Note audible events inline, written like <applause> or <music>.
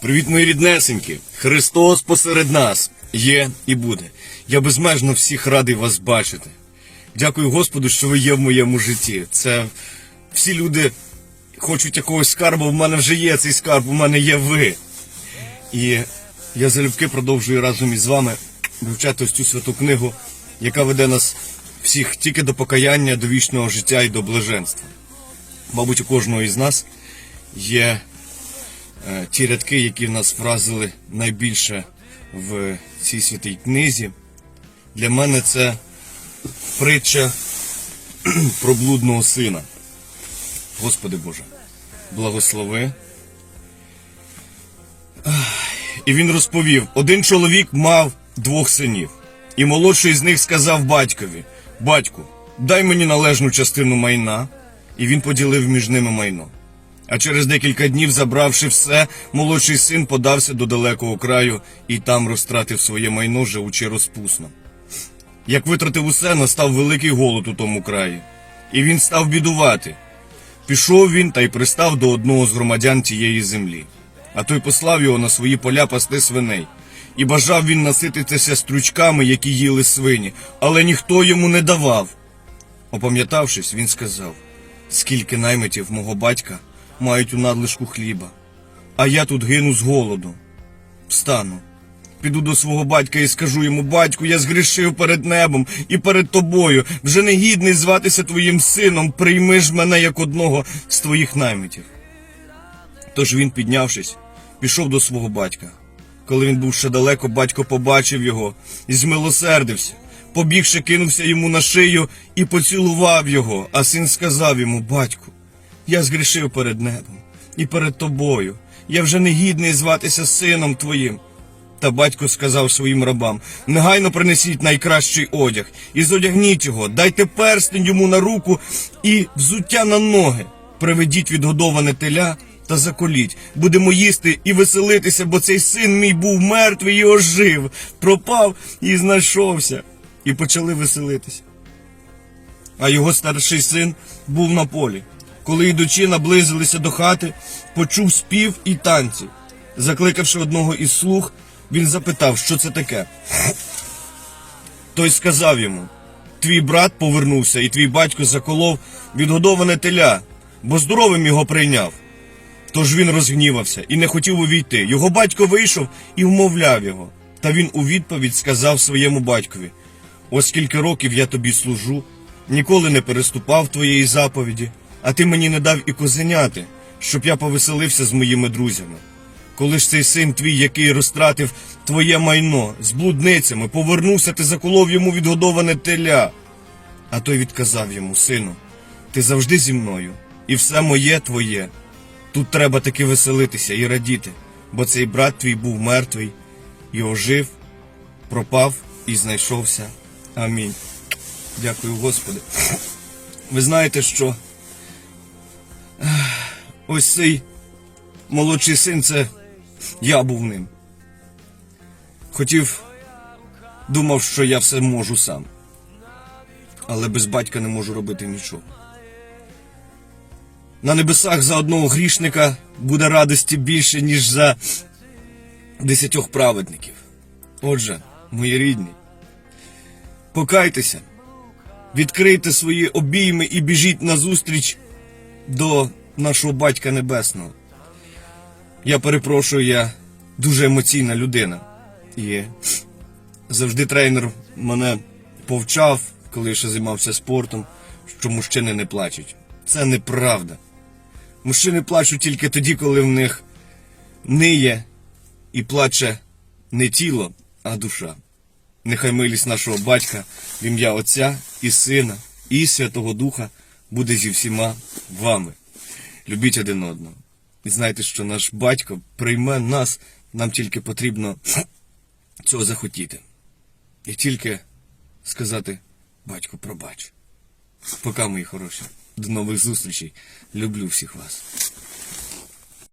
Привіт, мої ріднесенькі! Христос посеред нас є і буде. Я безмежно всіх радий вас бачити. Дякую Господу, що ви є в моєму житті. Це всі люди хочуть якогось скарбу, в мене вже є цей скарб, у мене є ви. І я залюбки продовжую разом із вами вивчати ось цю святу книгу, яка веде нас всіх тільки до покаяння, до вічного життя і до блаженства. Мабуть, у кожного із нас є ті рядки, які нас вразили найбільше в цій святій книзі. Для мене це притча <clears throat> про блудного сина. Господи Боже, благослови. І він розповів: один чоловік мав двох синів, і молодший з них сказав батькові: Батьку, дай мені належну частину майна, і він поділив між ними майно. А через декілька днів, забравши все, молодший син подався до далекого краю і там розтратив своє майно, живучи розпусно. Як витратив усе, настав великий голод у тому краї, і він став бідувати. Пішов він та й пристав до одного з громадян тієї землі. А той послав його на свої поля пасти свиней. І бажав він насититися стручками, які їли свині, але ніхто йому не давав. Опам'ятавшись, він сказав: скільки наймитів мого батька мають у надлишку хліба, а я тут гину з голоду. Встану, піду до свого батька і скажу йому: батьку, я згрішив перед небом і перед тобою, вже не гідний зватися твоїм сином, прийми ж мене як одного з твоїх наймитів. Тож він, піднявшись, пішов до свого батька. Коли він був ще далеко, батько побачив його і змилосердився. Побігши, кинувся йому на шию і поцілував його, а син сказав йому: Батьку, я згрішив перед небом і перед тобою. Я вже не гідний зватися сином твоїм. Та батько сказав своїм рабам: негайно принесіть найкращий одяг і зодягніть його, дайте перстень йому на руку і взуття на ноги. Приведіть відгодоване теля та заколіть. Будемо їсти і веселитися, бо цей син мій був мертвий і ожив, пропав і знайшовся. І почали веселитися. А його старший син був на полі. Коли йдучи наблизилися до хати, почув спів і танці. Закликавши одного із слуг, він запитав, що це таке. Той сказав йому: Твій брат повернувся, і твій батько заколов відгодоване теля, бо здоровим його прийняв. Тож він розгнівався і не хотів увійти. Його батько вийшов і вмовляв його. Та він у відповідь сказав своєму батькові: Ось скільки років я тобі служу, ніколи не переступав твоєї заповіді, а ти мені не дав і козеняти, щоб я повеселився з моїми друзями. Коли ж цей син твій, який розтратив твоє майно з блудницями, повернувся, ти заколов йому відгодоване теля. А той відказав йому, сину, ти завжди зі мною, і все моє твоє. Тут треба таки веселитися і радіти, бо цей брат твій був мертвий і ожив, пропав і знайшовся. Амінь. Дякую, Господи. Ви знаєте, що ось цей молодший син це я був ним. Хотів, думав, що я все можу сам. Але без батька не можу робити нічого. На небесах за одного грішника буде радості більше, ніж за десятьох праведників. Отже, мої рідні, покайтеся, відкрийте свої обійми і біжіть назустріч до нашого батька небесного. Я перепрошую, я дуже емоційна людина. І завжди тренер мене повчав, коли ще займався спортом, що мужчини не плачуть. Це неправда. Мужчини плачуть тільки тоді, коли в них ниє і плаче не тіло, а душа. Нехай милість нашого батька в ім'я Отця і Сина, і Святого Духа буде зі всіма вами. Любіть один одного. І знайте, що наш батько прийме нас, нам тільки потрібно <clears throat> цього захотіти. І тільки сказати батько, пробач. Пока, мої хороші. До нових зустрічей. Люблю всіх вас.